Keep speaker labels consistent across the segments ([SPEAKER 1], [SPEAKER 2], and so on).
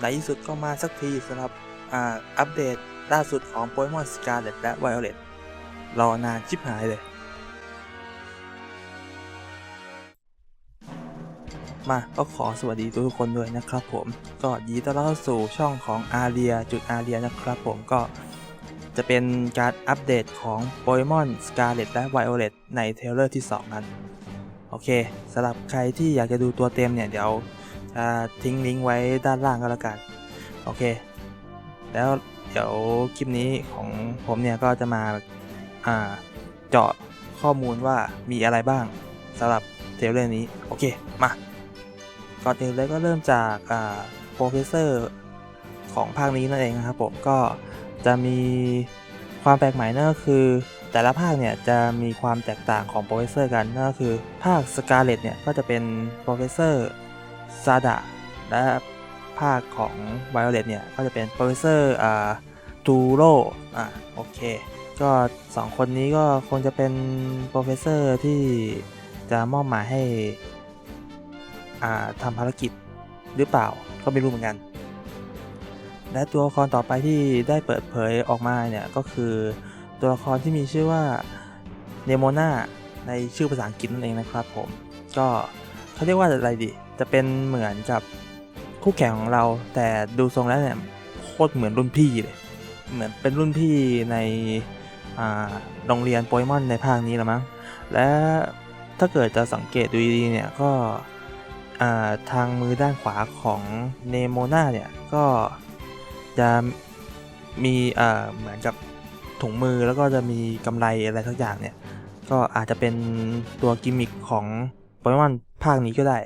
[SPEAKER 1] ในที่สุดก็มาสักทีสำหรับอ่าอัปเดตล่าสุดของโปเกมอนสกาเลตและไวโอเลตรอนานชิบหายเลย มาก็ขอสวัสดีทุกคนด้วยนะครับผมก็ยินดีต้อนรับเข้าสู่ช่องของอาเรียจุดอาเรียนะครับผมก็จะเป็นการอัปเดตของโปเกมอนสกาเลตและไวโอเลตในเทเลอร์ที่ 2 นั้น โอเคสำหรับใครที่อยากจะดูตัวเต็มเนี่ย เดี๋ยว ทิ้งลิงก์ไว้ด้านล่างก็แล้วกัน โอเค แล้วเดี๋ยวคลิปนี้ของผมเนี่ยก็จะมาเจาะข้อมูลว่ามีอะไรบ้างสำหรับเทรลเลอร์นี้ โอเค มา ก่อนอื่นเลยก็เริ่มจากโปรเฟสเซอร์ของภาคนี้นั่นเองนะครับผมก็จะมีความแปลกใหม่นั่นก็คือ แต่ละภาคเนี่ยจะมีความแตกต่างของโปรเฟสเซอร์กันนั่นก็คือภาคสกาเลตเนี่ยก็จะเป็นโปรเฟสเซอร์ ซาดะและภาคของไวโอเลตเนี่ยก็จะเป็นโปรเฟสเซอร์อ่าตูโรอ่าโอเค ก็สองคนนี้ก็คงจะเป็นโปรเฟสเซอร์ที่จะมอบหมายให้อ่าทำภารกิจหรือเปล่าก็ไม่รู้เหมือนกัน และตัวละครต่อไปที่ได้เปิดเผยออกมาเนี่ยก็คือตัวละครที่มีชื่อว่าเนโมนาในชื่อภาษาอังกฤษนั่นเองนะครับผม ก็เขาเรียกว่าอะไรดี จะเป็นเหมือนกับคู่แข่งของเรา แต่ดูทรงแล้วเนี่ยโคตรเหมือนรุ่นพี่เลย เหมือนเป็นรุ่นพี่ในโรงเรียนโปเกมอนในภาคนี้ละมั้ง และถ้าเกิดจะสังเกตดูดีเนี่ยก็ทางมือด้านขวาของเนโมนาเนี่ยก็จะมีเหมือนกับถุงมือแล้วก็จะมีกำไรอะไรทักอย่างเนี่ย ก็อาจจะเป็นตัวกิมมิคของโปเกมอนภาคนี้ก็ได้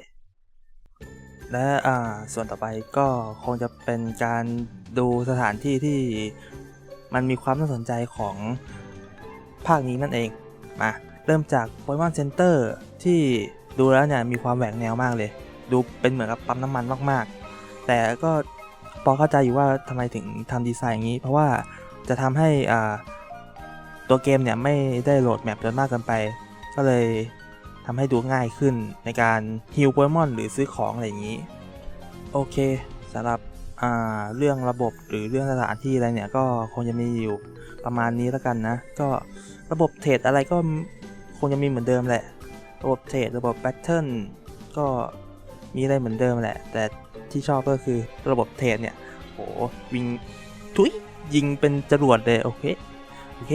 [SPEAKER 1] และอ่าส่วนต่อไปก็คงจะเป็นการดูสถานที่ที่มันมีความน่าสนใจของภาคนี้นั่นเอง มาเริ่มจากโปเกมอนเซ็นเตอร์ที่ดูแล้วเนี่ยมีความแหวกแนวมากเลย ดูเป็นเหมือนกับปั๊มน้ำมันมากๆ แต่ก็พอเข้าใจอยู่ว่าทำไมถึงทำดีไซน์อย่างนี้ เพราะว่าจะทำให้อ่าตัวเกมเนี่ยไม่ได้โหลดแมปจนมากเกินไป ก็เลยทำให้ดูง่ายขึ้นในการฮิลโปเกมอนหรือซื้อของอะไรอย่างนี้ โอเคสำหรับเรื่องระบบหรือเรื่องสถานที่อะไรเนี่ยก็คงจะมีอยู่ประมาณนี้แล้วกันนะ ก็ระบบเทรดอะไรก็คงจะมีเหมือนเดิมแหละ ระบบเทรดระบบแพทเทิร์นก็มีอะไรเหมือนเดิมแหละ แต่ที่ชอบก็คือระบบเทรดเนี่ยโหวิ่งทุยยิงเป็นจรวดเลยโอเคโอเค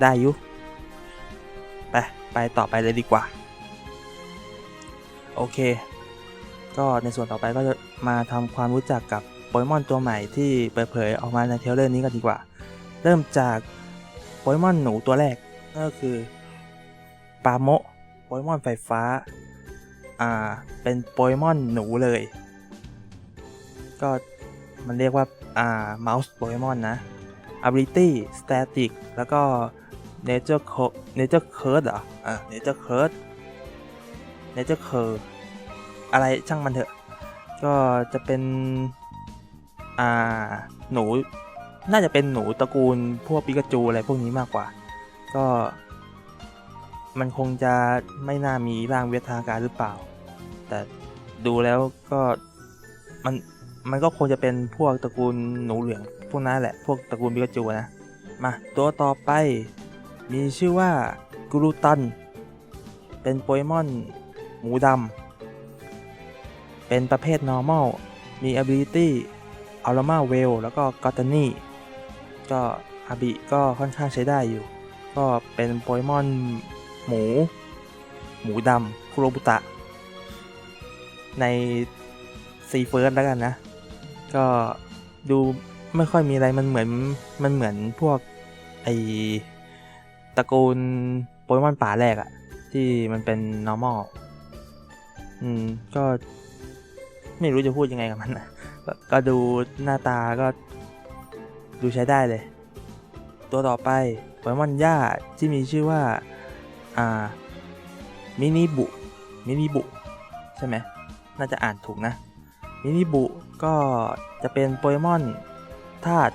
[SPEAKER 1] ได้อยู่ไปไปต่อไปเลยดีกว่า โอเค ก็ในส่วนต่อไปก็จะมาทำความรู้จักกับโปเกมอนตัวใหม่ที่เปิดเผยออกมาในเทเลอร์นี้กันดีกว่า เริ่มจากโปเกมอนหนูตัวแรกก็คือปาโมโปเกมอนไฟฟ้า อ่า เป็นโปเกมอนหนูเลย ก็มันเรียกว่า อ่าเมาส์โปเกมอนนะ ability static แล้วก็ nature curve nature curve เหรอ อ่า nature curve nature curve อะไรช่างมันเถอะ ก็จะเป็น อ่า หนู น่าจะเป็นหนูตระกูลพวกปิกาจูอะไรพวกนี้มากกว่า ก็ มันคงจะไม่น่ามีร่างเวทาการหรือเปล่า แต่ดูแล้วก็มันมันก็คงจะเป็นพวกตระกูลหนูเหลือง พวกนั้นแหละ พวกตระกูลปิกาจูนะ มาตัวต่อไป มีชื่อว่า กรูตัน เป็นโปเกมอน หมูดำ เป็นประเภท normal มี ability a l a m a w e l แล้วก็ g o t t a n y ก็อาบิก็ค่อนข้างใช้ได้อยู่ ก็เป็นโปเกมอนหมู หมูดำคุโรบุตะ ในซีเฟิร์สแล้วกันนะ ก็ดูไม่ค่อยมีอะไรมันเหมือนมันเหมือนพวกไอตระกูลโปเกมอนป่าแรกอะที่มันเป็น normal อืม ก็ ไม่รู้จะพูดยังไงกับมันนะกก็ดูหน้าตาก็ดูใช้ได้เลย ตัวต่อไปโปเกมอนย่าที่มีชื่อว่า อ่า มินิบุ มินิบุ ใช่ไหม น่าจะอ่านถูกนะ มินิบุก็จะเป็นโปเกมอนธาตุ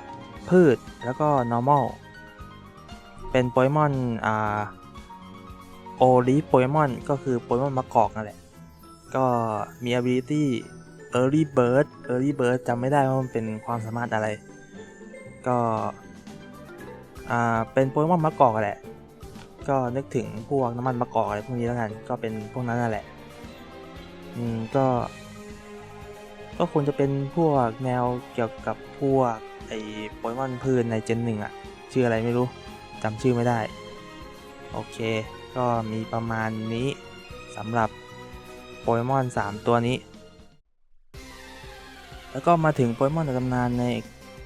[SPEAKER 1] พืชแล้วก็ normal เป็นโปเกมอนอ่าโอลิโปเกมอนก็คือโปเกมอนมะกอกนั่นแหละ ก็มี ability Early Bird Early Bird จำไม่ได้ว่ามันเป็นความสามารถอะไร ก็อ่าเป็นโปเกมอนมะกอกแหละ ก็นึกถึงพวกน้ำมันมะกอกอะไรพวกนี้แล้วกัน ก็เป็นพวกนั้นนั่นแหละ อืมก็ ก็ควรจะเป็นพวกแนวเกี่ยวกับพวกไอ้โปเกมอนพืนในเจนหนึ่งอะชื่ออะไรไม่รู้จำชื่อไม่ได้ โอเค ก็มีประมาณนี้สำหรับโปเกมอน 3 ตัวนี้ แล้วก็มาถึงโปเกมอนในตำนานใน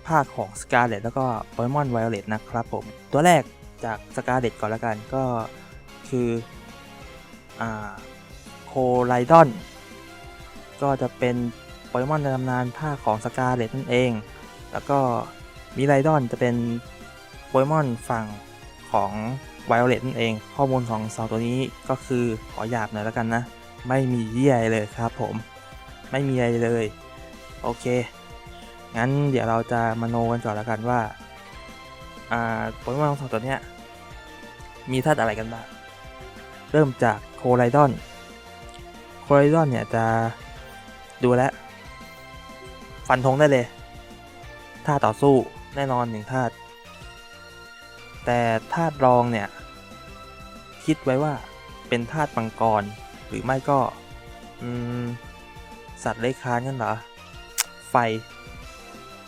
[SPEAKER 1] ภาคของ Scarlet แล้วก็โปเกมอน Violet นะครับผม ตัวแรกจาก Scarlet ก่อนละกันก็คืออ่าโคไลดอนก็จะเป็นโปเกมอนในตำนานภาคของ Scarlet นั่นเอง แล้วก็มิไรดอนจะเป็นโปเกมอนฝั่งของ Violet นั่นเอง ข้อมูลของสองตัวนี้ก็คือขอหยาบหน่อยแล้วกันนะ ไม่มีเยี่ยเลยครับผม ไม่มีอะไรเลย โอเค งั้นเดี๋ยวเราจะมาโนกันก่อนแล้วกันว่าอ่าโปเกมอนสองตัวเนี้ยมีธาตุอะไรกันบ้าง เริ่มจากโคไลดอน โคไลดอนเนี่ยจะดูแลฟันธงได้เลยท่าตุต่อสู้แน่นอนหนึ่งธาตุ แต่ธาตุรองเนี่ย คิดไว้ว่าเป็นธาตุมังกร หรือไม่ก็สัตว์เลื้อยคลานกันเหรอ ฟ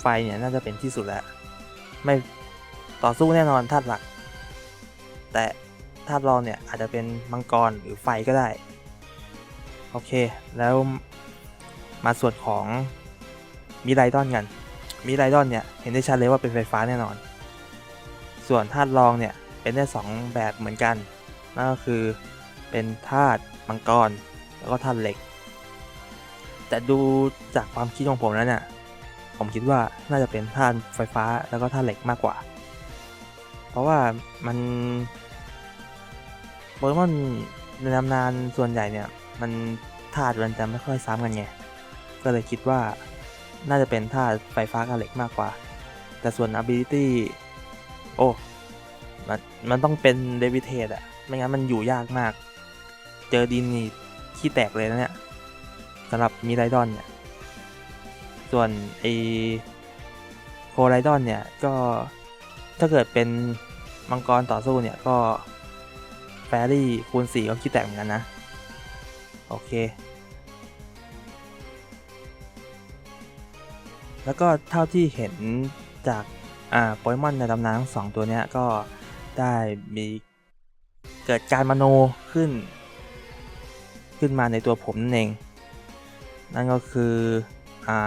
[SPEAKER 1] ไฟเนี่ยน่าจะเป็นที่สุดแล้ว ไม่ต่อสู้แน่นอนธาตุหลัก แต่ธาตุรองเนี่ยอาจจะเป็นมังกรหรือไฟก็ได้ โอเค แล้วมาส่วนของมิไรดอนกันมิไรดอนเนี่ยเห็นได้ชัดเลยว่าเป็นไฟฟ้าแน่นอน ส่วนธาตุรองเนี่ยเป็นได้สองแบบเหมือนกัน นั่นก็คือเป็นธาตุมังกร แล้วก็ธาตุเหล็ก แต่ดูจากความคิดของผมแล้วเนี่ยผมคิดว่าน่าจะเป็นธาตุไฟฟ้าแล้วก็ธาตุเหล็กมากกว่า เพราะว่ามันโปเกมอนในตำนานส่วนใหญ่เนี่ย มันธาตุมันจะไม่ค่อยซ้ำกันไง ก็เลยคิดว่าน่าจะเป็นธาตุไฟฟ้ากับเหล็กมากกว่า แต่ส่วน ability โอ้มันมันต้องเป็นเดวิเทสอะไม่งั้นมันอยู่ยากมาก เจอดินนี่ขี้แตกเลยนะเนี่ย สำหรับมีไรดอนเนี่ย ส่วนไอโคไรดอนเนี่ย ก็ถ้าเกิดเป็นมังกรต่อสู้เนี่ย ก็ แฟรี่คูณ4ก็ขี้แตกเหมือนกันนะ โอเค แล้วก็เท่าที่เห็นจากอ่าโปเกมอนในตำนานทั้งสองตัวเนี้ยก็ได้มีเกิดการมโนขึ้น ขึ้นมาในตัวผมนั่นเอง นั่นก็คืออ่า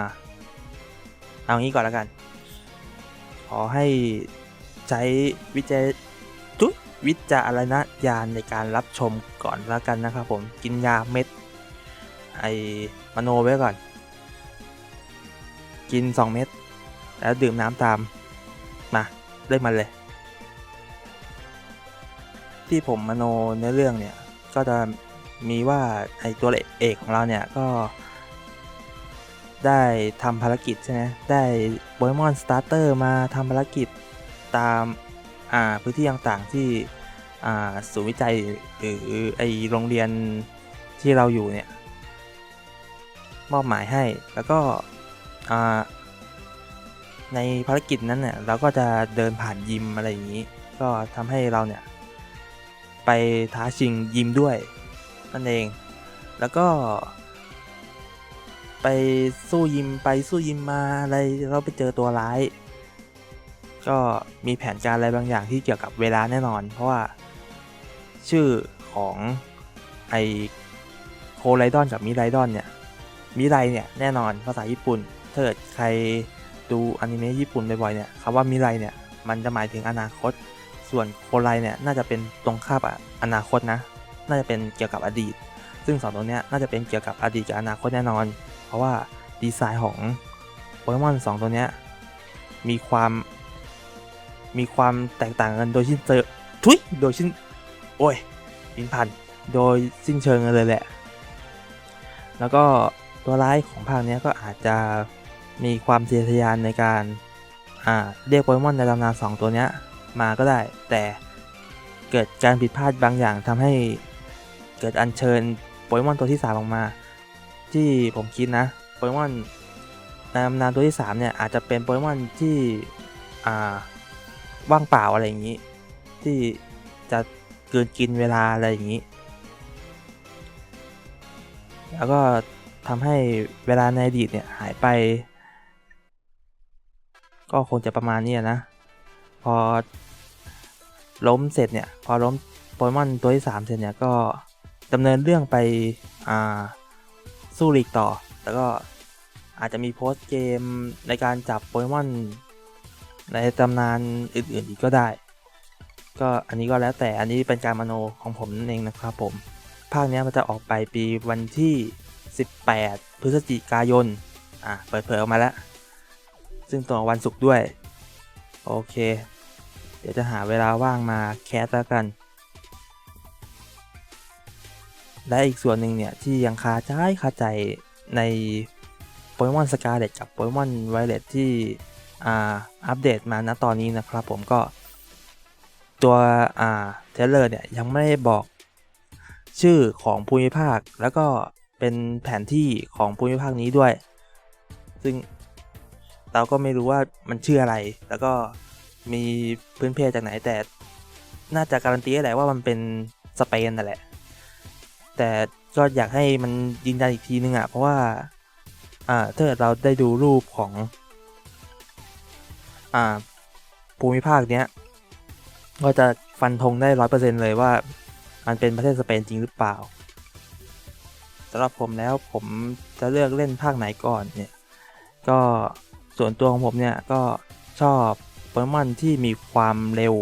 [SPEAKER 1] เอางี้ก่อนแล้วกัน ขอให้ใช้วิจัยทุยวิจารณญาณในการรับชมก่อนแล้วกันนะครับผมกินยาเม็ด ไอมโนไว้ก่อน กิน 2 เม็ดแล้วดื่มน้ำตาม มาเริ่มมันเลย ที่ผมมโนในเรื่องเนี่ย ก็จะมีว่าไอตัวเอกของเราเนี่ยก็ ได้ทำภารกิจใช่ไหมได้โปเกมอนสตาร์เตอร์มาทำภารกิจตามอ่าพื้นที่ต่างๆที่อ่าศูนย์วิจัยหรือไอโรงเรียนที่เราอยู่เนี่ยมอบหมายให้แล้วก็อ่าในภารกิจนั้นเนี่ยเราก็จะเดินผ่านยิมอะไรอย่างนี้ ก็ทำให้เราเนี่ยไปท้าชิงยิมด้วยนั่นเอง แล้วก็ ไปสู้ยิมไปสู้ยิมมาอะไรเราไปเจอตัวร้าย ก็มีแผนการอะไรบางอย่างที่เกี่ยวกับเวลาแน่นอน เพราะว่า ชื่อของไอโคไลดอนกับมิไรดอนเนี่ยมิไรเนี่ยแน่นอนภาษาญี่ปุ่นถ้าเกิดใครดูอนิเมะญี่ปุ่นบ่อยๆเนี่ยคำว่ามิไรเนี่ยมันจะหมายถึงอนาคต ส่วนโคไลเนี่ยน่าจะเป็นตรงข้ามอนาคตนะ น่าจะเป็นเกี่ยวกับอดีต ซึ่งสองตัวเนี้ยน่าจะเป็นเกี่ยวกับอดีตกับอนาคตแน่นอน เพราะว่าดีไซน์ของโปเกมอนสองตัวนี้มีความมีความแตกต่างกันโดยสิ้นเชิงทุยโดยสิ้น โอ้ยพินพัน โดยสิ้นเชิงกันเลยแหละ แล้วก็ตัวร้ายของภาคนี้ก็อาจจะมีความทะเยทยานในการอ่าเรียกโปเกมอนในตำนานสองตัวนี้มาก็ได้ แต่เกิดการผิดพลาดบางอย่างทำให้เกิดอัญเชิญโปเกมอนตัวที่ 3 ออกมา ที่ผมคิดนะโปเกมอนในตำนานตัวที่ 3 เนี่ย อาจจะเป็นโปเกมอนที่อ่าว่างเปล่าอะไรอย่างนี้ ที่จะเกินกินเวลาอะไรอย่างนี้ แล้วก็ทำให้เวลาในอดีตเนี่ยหายไป ก็คงจะประมาณนี้นะ พอล้มเสร็จเนี่ย พอล้มโปเกมอนตัวที่ 3 เสร็จเนี่ยก็ดำเนินเรื่องไปอ่า สู้ลีกต่อ แล้วก็อาจจะมีโพสต์เกมในการจับโปเกมอนในตำนานอื่นๆอีกก็ได้ ก็อันนี้ก็แล้วแต่อันนี้เป็นการมโนของผมนั่นเองนะครับผม ภาคนี้มันจะออกไปปีวันที่ 18 พฤศจิกายน อะเปิดเผยออกมาแล้ว ซึ่งตรงวันศุกร์ด้วย โอเค เดี๋ยวจะหาเวลาว่างมาแคสแล้วกัน และอีกส่วนหนึ่งเนี่ย ที่ยังคาใจคาใจในโปเกมอนสกาเลตกับโปเกมอนไวเลตที่อ่าอัปเดตมาณตอนนี้นะครับผมก็ ตัวอ่าเทเลอร์เนี่ย ยังไม่ได้บอกชื่อของภูมิภาค แล้วก็เป็นแผนที่ของภูมิภาคนี้ด้วย ซึ่งเราก็ไม่รู้ว่ามันชื่ออะไร แล้วก็มีพื้นเพจากไหนแต่ น่าจะการันตีได้แหละว่ามันเป็นสเปนนั่นแหละ แต่ก็อยากให้มันยืนยันอีกทีนึงอะเพราะว่าอ่าถ้าเกิดเราได้ดูรูปของ อ่า ภูมิภาคเนี้ย ก็จะฟันธงได้ร้อยเปอร์เซ็นเลยว่ามันเป็นประเทศสเปนจริงหรือเปล่าสำหรับผมแล้วผมจะเลือกเล่นภาคไหนก่อนเนี่ย ก็ส่วนตัวของผมเนี่ยก็ชอบโปเกมอนที่มีความเร็ว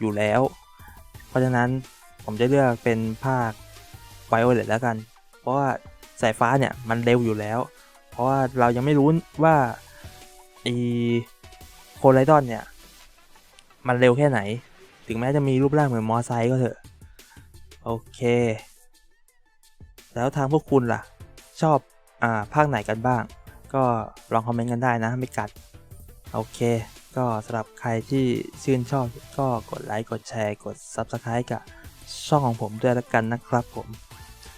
[SPEAKER 1] อยู่แล้ว เพราะฉะนั้นผมจะเลือกเป็นภาค ไวโอเลตแล้วกัน เพราะว่าสายฟ้าเนี่ยมันเร็วอยู่แล้ว เพราะว่าเรายังไม่รู้ว่าอีโคไลดอนเนี่ย มันเร็วแค่ไหน ถึงแม้จะมีรูปร่างเหมือนมอไซค์ก็เถอะ โอเค แล้วทางพวกคุณล่ะ ชอบ อ่า ภาคไหนกันบ้าง ก็ลองคอมเมนต์กันได้นะ ไม่กัด โอเค ก็สำหรับใครที่ชื่นชอบก็กดไลค์ กดแชร์ กด Subscribe กับช่องของผมด้วยละกันนะครับผม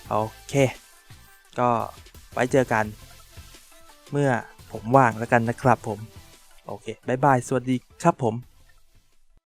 [SPEAKER 1] โอเค ก็ไว้เจอกัน เมื่อผมว่างแล้วกันนะครับผม โอเคบายบาย สวัสดีครับผม